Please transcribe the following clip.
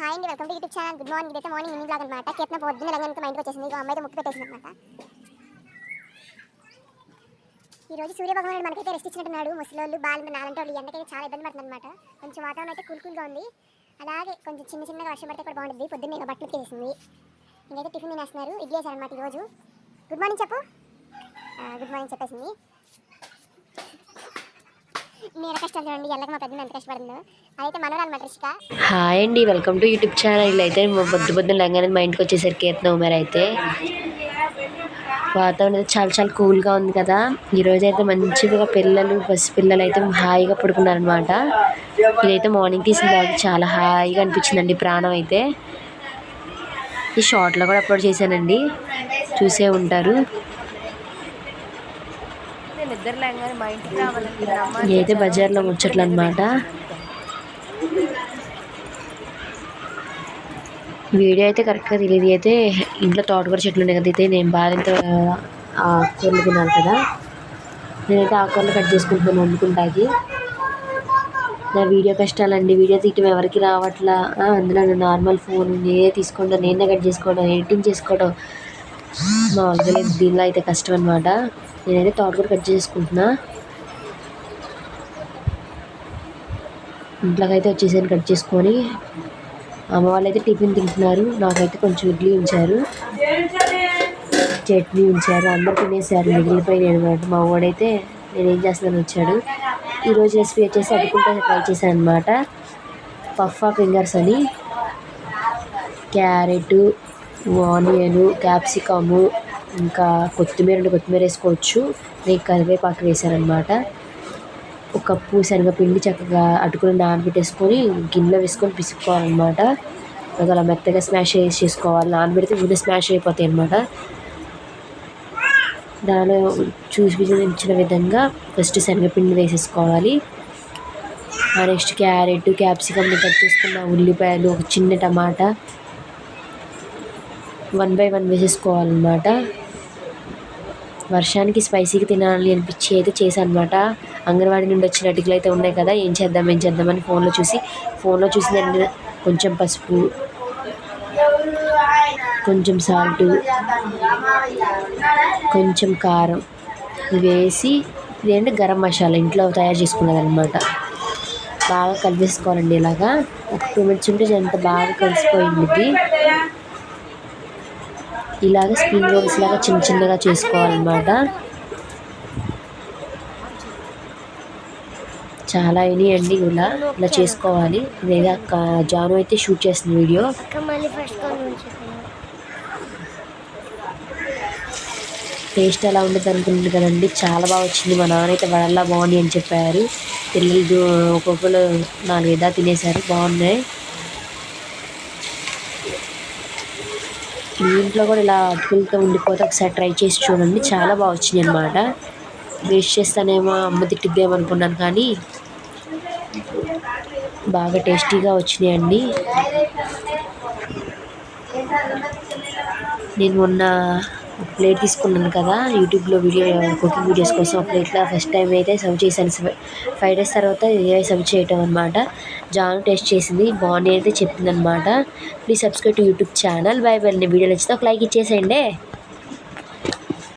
Hi అండి welcome to YouTube channel good morning ఇదైతే morning evening లాగా అనమాట కేతన పొద్దున్న లంగా మా ఇంటికి వచ్చేసింది. ఇక అమ్మాయితో ముక్కు పెట్టేసింది అనమాట ఈరోజు సూర్యభగవానుడు మనకైతే రెస్ట్ ఇచ్చినట్టున్నాడు. ముసలోళ్ళు బాలు నాలంటి వాళ్ళు ఎండకైతే చాలా ఇబ్బంది పడుతుంది అనమాట కొంచెం వాతావరణం అయితే కూల్ కూల్గా ఉంది. అలాగే కొంచెం చిన్న చిన్నగా వర్షం పడితే కూడా బాగుంటుంది. పొద్దున్న ఇక బట్టలు ఉతికేసింది. ఇంకైతే టిఫిన్ తినేస్తున్నారు. ఇడ్లీ వేసారనమాట ఈరోజు. గుడ్ మార్నింగ్ చెప్పు. గుడ్ మార్నింగ్ చెప్పేసింది. మీరు కష్టాలు చూడండి ఎల్లక మా పెద్ద ఎంత కష్టపడిందో. అదైతే మనోరాలు మట్రిష్క హాయ్ అండి వెల్కమ్ టు యూట్యూబ్ ఛానల్. అయితే బొద్దు బొద్దు లంగానే మా ఇంటికి వచ్చేసరికి కీర్తన మరి అయితే. వాతావరణం అయితే చాలా చాలా కూల్గా ఉంది కదా. ఈరోజు అయితే మంచిగా పిల్లలు పసి పిల్లలు అయితే హాయిగా పడుకున్నారనమాట ఇదైతే మార్నింగ్ తీసిన బ్లాగ్ చాలా హాయిగా అనిపించిందండి ప్రాణం అయితే. ఈ షార్ట్లో కూడా అప్లోడ్ చేశానండి. చూసే ఉంటారు. ఇదైతే బజార్లో ముచ్చట్లు అనమాట వీడియో అయితే కరెక్ట్గా తెలియదు అయితే ఇంట్లో తోటకూర చెట్లు ఉన్నాయి కదా అయితే నేను బాగా ఆకుకూరలు తినాలి కదా. నేనైతే ఆకుకూరలు కట్ చేసుకుంటున్నాను వండుకుంటాకి. నా వీడియో కష్టాలండి. వీడియో తీయటం ఎవరికి రావట్లా? అందులో నార్మల్ ఫోన్ నేనే తీసుకోవడం నేనే కట్ చేసుకోవడం ఎడిటింగ్ చేసుకోవడం మామూలుగా దీనిలో అయితే కష్టం అనమాట నేనైతే తోటకూర కట్ చేసుకుంటున్నా. ఇంట్లోకి అయితే వచ్చేసాను కట్ చేసుకొని. అమ్మ వాళ్ళైతే టిఫిన్ తింటున్నారు. నాకైతే కొంచెం ఇడ్లీ ఉంచారు. చట్నీ ఉంచారు. అందరు తినేసారు. మిగిలిపోయినాయి అనమాట మా వాడైతే నేనేం చేస్తానని చేస్తున్నాను వచ్చాడు ఈరోజు రెసిపీ వచ్చేసి అడుకుంటే ట్రై చేశాను అనమాట పఫ్ఫా ఫింగర్స్ అని. క్యారెట్ ఆనియన్ క్యాప్సికము ఇంకా కొత్తిమీర ఉంటే కొత్తిమీర వేసుకోవచ్చు. నేను కరివేపాకు వేసానమాట ఒక కప్పు శనగపిండి చక్కగా అటుకుని నానబెట్టేసుకొని గిన్నెలో వేసుకొని పిసుకోవాలన్నమాట అలా మెత్తగా స్మాష్ చేసి చేసుకోవాలి. నానబెడితే గిన్నె స్మాష్ అయిపోతాయి అన్నమాట. దానిలో చూపించిన విధంగా ఫస్ట్ శనగపిండి వేసేసుకోవాలి. ఆ నెక్స్ట్ క్యారెట్ క్యాప్సికమ్ కట్ చేసుకున్న ఉల్లిపాయలు ఒక చిన్న టమాటా వన్ బై వన్ వేసేసుకోవాలన్నమాట. వర్షానికి స్పైసీగా తినాలి అనిపించి అయితే చేశానమాట అంగన్వాడి అంగన్వాడీ నుండి వచ్చిన అటుకులు అయితే ఉన్నాయి కదా ఏం చేద్దాం ఏం చేద్దామని ఫోన్లో చూసి ఫోన్లో చూసి కొంచెం పసుపు కొంచెం సాల్ట్ కొంచెం కారం వేసి ఇదేంటి గరం మసాలా ఇంట్లో తయారు చేసుకున్నదనమాట బాగా కలిపేసుకోవాలండి ఇలాగా. ఒక టూ మినిట్స్ ఉంటే ఎంత బాగా కలిసిపోయింది. ఇలాగ స్ప్రింగ్ రోల్స్ లాగా చిన్న చిన్నగా చేసుకోవాలన్నమాట. చాలా అయినాయి అండి ఇలా ఇలా చేసుకోవాలి. లేదా జాను అయితే షూట్ చేస్తుంది వీడియో. టేస్ట్ ఎలా ఉండదు అనుకుంటుంది కదండి. చాలా బాగా వచ్చింది. మా నాన్న అయితే వడల్లా బాగుంది అని చెప్పారు. పిల్లలు ఒక్కొక్కరు నాలుగైదా తినేశారు. బాగున్నాయి. మీ ఇంట్లో కూడా ఇలా అప్పులతో ఉండిపోతే ఒకసారి ట్రై చేసి చూడండి. చాలా బాగా వచ్చింది అనమాట వేస్ట్ చేస్తానేమో అమ్మ తిట్టిద్దేమో అనుకున్నాను కానీ బాగా టేస్టీగా వచ్చినాయండి నేను మొన్న ప్లేట్ తీసుకున్నాను కదా యూట్యూబ్లో వీడియో కుకింగ్ వీడియోస్ కోసం. ఆ ప్లేట్లో ఫస్ట్ టైం అయితే సర్వ్ చేశాను. ఫైవ్ డేస్ తర్వాత ఇదే సర్వ్ చేయటం అనమాట జాను టేస్ట్ చేసింది. బాగుంది అయితే చెప్పింది అనమాట please subscribe to YouTube channel bye bye video నచ్చితే ఒక లైక్ ఇచ్చేసేయండి.